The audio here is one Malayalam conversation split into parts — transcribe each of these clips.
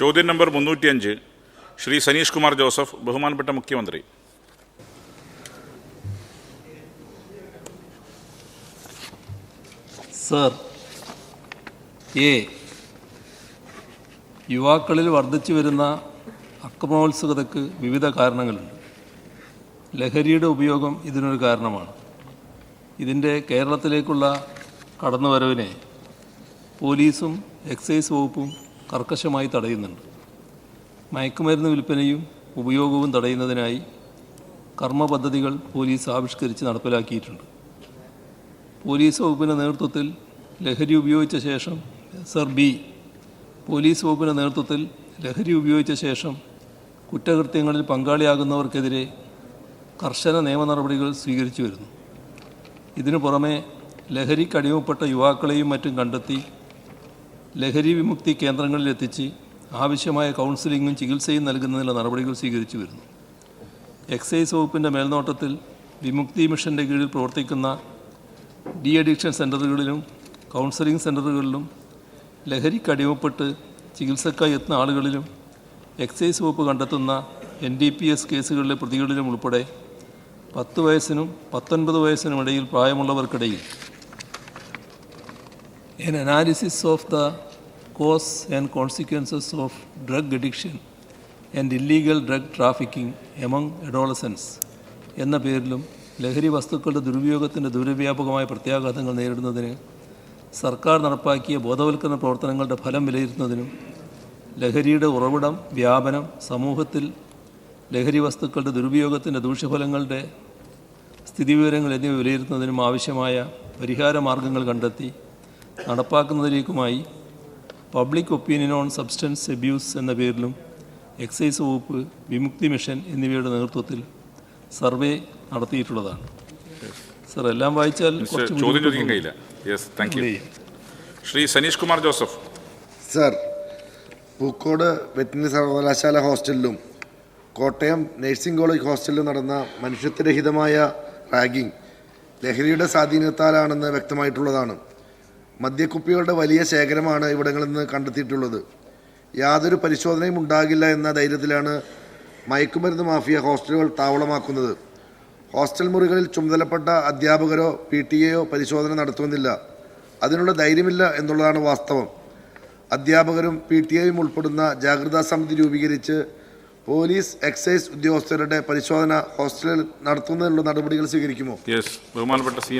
ചോദ്യം നമ്പർ മുന്നൂറ്റിയഞ്ച്. ശ്രീ സനീഷ് കുമാർ ജോസഫ് ബഹുമാനപ്പെട്ട മുഖ്യമന്ത്രി. സർ എ യുവാക്കളിൽ വർദ്ധിച്ചു വരുന്ന അക്രമോത്സുകതയ്ക്ക് വിവിധ കാരണങ്ങളുണ്ട്. ലഹരിയുടെ ഉപയോഗം ഇതിനൊരു കാരണമാണ്. ഇതിന്റെ കേരളത്തിലേക്കുള്ള കടന്നുവരവിനെ പോലീസും എക്സൈസ് വകുപ്പും കർക്കശമായി തടയുന്നുണ്ട്. മയക്കുമരുന്ന് വിൽപ്പനയും ഉപയോഗവും തടയുന്നതിനായി കർമ്മ പദ്ധതികൾ പോലീസ് ആവിഷ്കരിച്ച് നടപ്പിലാക്കിയിട്ടുണ്ട്. പോലീസ് വകുപ്പിന്റെ നേതൃത്വത്തിൽ ലഹരി ഉപയോഗിച്ച ശേഷം എസ് ആർ ബി പോലീസ് വകുപ്പിന്റെ നേതൃത്വത്തിൽ ലഹരി ഉപയോഗിച്ച ശേഷം കുറ്റകൃത്യങ്ങളിൽ പങ്കാളിയാകുന്നവർക്കെതിരെ കർശന നിയമ നടപടികൾ സ്വീകരിച്ചു വരുന്നു. ഇതിനു പുറമെ ലഹരിക്കടിമപ്പെട്ട യുവാക്കളെയും മറ്റും കണ്ടെത്തി ലഹരി വിമുക്തി കേന്ദ്രങ്ങളിൽ എത്തിച്ച് ആവശ്യമായ കൗൺസിലിങ്ങും ചികിത്സയും നൽകുന്നതിനുള്ള നടപടികൾ സ്വീകരിച്ചു വരുന്നു. എക്സൈസ് വകുപ്പിന്റെ മേൽനോട്ടത്തിൽ വിമുക്തി മിഷന്റെ കീഴിൽ പ്രവർത്തിക്കുന്ന ഡി അഡിക്ഷൻ സെന്ററുകളിലും കൗൺസിലിംഗ് സെന്ററുകളിലും ലഹരിക്ക് അടിമപ്പെട്ട് ചികിത്സക്കായി എത്തുന്ന ആളുകളിലും എക്സൈസ് വകുപ്പ് കണ്ടെത്തുന്ന എൻ ഡി പി എസ് കേസുകളിലെ പ്രതികളിലും ഉൾപ്പെടെ പത്ത് വയസ്സിനും പത്തൊൻപത് വയസ്സിനും ഇടയിൽ പ്രായമുള്ളവർക്കിടയിൽ an analysis of the cause and consequences of drug addiction and illegal drug trafficking among adolescents എന്ന പേരിലും ലഹരി വസ്തുക്കളുടെ ദുരുപയോഗത്തിന്റെ ദൂരവ്യാപകമായ പ്രത്യാഘാതങ്ങൾ നേരിടുന്നതിന് സർക്കാർ നടപ്പാക്കിയ ബോധവൽക്കരണ പ്രവർത്തനങ്ങളുടെ ഫലം വിലയിരുത്തുന്നതിനും ലഹരിയുടെ ഉറവിടം വ്യാപനം സമൂഹത്തിൽ ലഹരി വസ്തുക്കളുടെ ദുരുപയോഗത്തിന്റെ ദൂഷ്യഫലങ്ങളുടെ സ്ഥിതിവിവരങ്ങൾ എന്നിവ വിലയിരുത്തുന്നതിനും ആവശ്യമായ പരിഹാര മാർഗങ്ങൾ കണ്ടെത്തി നടപ്പാക്കുന്നതിലേക്കുമായി public opinion on substance abuse എന്ന പേരിലും എക്സൈസ് വകുപ്പ് വിമുക്തി മിഷൻ എന്നിവയുടെ നേതൃത്വത്തിൽ സർവേ നടത്തിയിട്ടുള്ളതാണ്. സർ എല്ലാം വായിച്ചാൽ കുറച്ച് ചോദ്യം ചോദിക്കാൻ. കഴിയില്ല yes thank you Shri Saneesh Kumar Joseph. Sir Pookode veterinary സർവകലാശാല ഹോസ്റ്റലിലും കോട്ടയം നഴ്സിംഗ് കോളേജ് ഹോസ്റ്റലിലും നടന്ന മനുഷ്യത്വരഹിതമായ റാഗിംഗ് ലഹരിയുടെ സ്വാധീനത്താലാണെന്ന് വ്യക്തമായിട്ടുള്ളതാണ്. മദ്യക്കുപ്പികളുടെ വലിയ ശേഖരമാണ് ഇവിടങ്ങളിൽ നിന്ന് കണ്ടെത്തിയിട്ടുള്ളത്. യാതൊരു പരിശോധനയും ഉണ്ടാകില്ല എന്ന ധൈര്യത്തിലാണ് മയക്കുമരുന്ന് മാഫിയ ഹോസ്റ്റലുകൾ താവളമാക്കുന്നത്. ഹോസ്റ്റൽ മുറികളിൽ ചുമതലപ്പെട്ട അധ്യാപകരോ പി ടി എയോ പരിശോധന നടത്തുന്നില്ല. അതിനുള്ള ധൈര്യമില്ല എന്നുള്ളതാണ് വാസ്തവം. അധ്യാപകരും പി ടി എയും ഉൾപ്പെടുന്ന ജാഗ്രതാ സമിതി രൂപീകരിച്ച് പോലീസ് എക്സൈസ് ഉദ്യോഗസ്ഥരുടെ പരിശോധന ഹോസ്റ്റലിൽ നടത്തുന്നതിനുള്ള നടപടികൾ സ്വീകരിക്കുമോ? ബഹുമാനപ്പെട്ട സി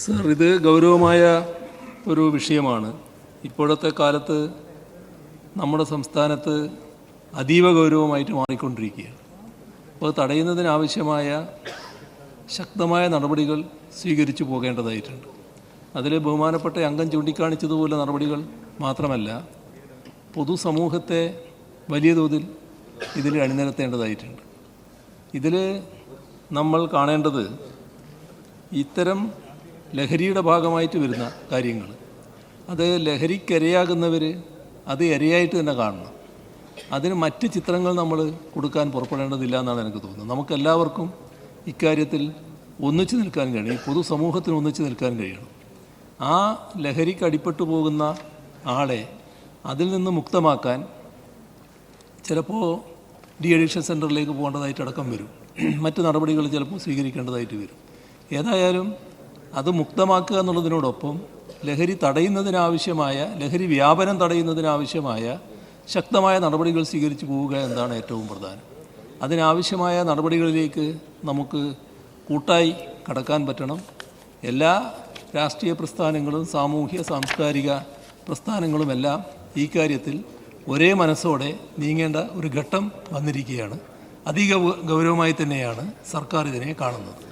സർ ഇത് ഗൗരവമായ ഒരു വിഷയമാണ്. ഇപ്പോഴത്തെ കാലത്ത് നമ്മുടെ സംസ്ഥാനത്ത് അതീവ ഗൗരവമായിട്ട് മാറിക്കൊണ്ടിരിക്കുകയാണ്. അപ്പോൾ തടയുന്നതിനാവശ്യമായ ശക്തമായ നടപടികൾ സ്വീകരിച്ചു പോകേണ്ടതായിട്ടുണ്ട്. അതിൽ ബഹുമാനപ്പെട്ട അംഗം ചൂണ്ടിക്കാണിച്ചതുപോലെ നടപടികൾ മാത്രമല്ല പൊതുസമൂഹത്തെ വലിയ തോതിൽ ഇതിൽ അണിനിരത്തേണ്ടതായിട്ടുണ്ട്. ഇതിൽ നമ്മൾ കാണേണ്ടത് ഇത്തരം ലഹരിയുടെ ഭാഗമായിട്ട് വരുന്ന കാര്യങ്ങൾ. അത് ലഹരിക്കരയാകുന്നവർ അത് ഇരയായിട്ട് തന്നെ കാണണം. അതിന് മറ്റ് ചിത്രങ്ങൾ നമ്മൾ കൊടുക്കാൻ പുറപ്പെടേണ്ടതില്ല എന്നാണ് എനിക്ക് തോന്നുന്നത്. നമുക്കെല്ലാവർക്കും ഇക്കാര്യത്തിൽ ഒന്നിച്ചു നിൽക്കാൻ കഴിയും പൊതുസമൂഹത്തിന് ഒന്നിച്ചു നിൽക്കാൻ കഴിയണം. ആ ലഹരിക്ക് അടിപ്പെട്ടു പോകുന്ന ആളെ അതിൽ നിന്ന് മുക്തമാക്കാൻ ചിലപ്പോൾ ഡി അഡിക്ഷൻ സെന്ററിലേക്ക് പോകേണ്ടതായിട്ട് അടക്കം വരും. മറ്റ് നടപടികൾ ചിലപ്പോൾ സ്വീകരിക്കേണ്ടതായിട്ട് വരും. ഏതായാലും അത് മുക്തമാക്കുക എന്നുള്ളതിനോടൊപ്പം ലഹരി തടയുന്നതിനാവശ്യമായ ലഹരി വ്യാപനം തടയുന്നതിനാവശ്യമായ ശക്തമായ നടപടികൾ സ്വീകരിച്ചു പോവുക എന്നതാണ് ഏറ്റവും പ്രധാനം. അതിനാവശ്യമായ നടപടികളിലേക്ക് നമുക്ക് കൂട്ടായി കടക്കാൻ പറ്റണം. എല്ലാ രാഷ്ട്രീയ പ്രസ്ഥാനങ്ങളും സാമൂഹ്യ സാംസ്കാരിക പ്രസ്ഥാനങ്ങളുമെല്ലാം ഈ കാര്യത്തിൽ ഒരേ മനസ്സോടെ നീങ്ങേണ്ട ഒരു ഘട്ടം വന്നിരിക്കുകയാണ്. അധിക ഗൗരവമായി തന്നെയാണ് സർക്കാർ ഇതിനെ കാണുന്നത്.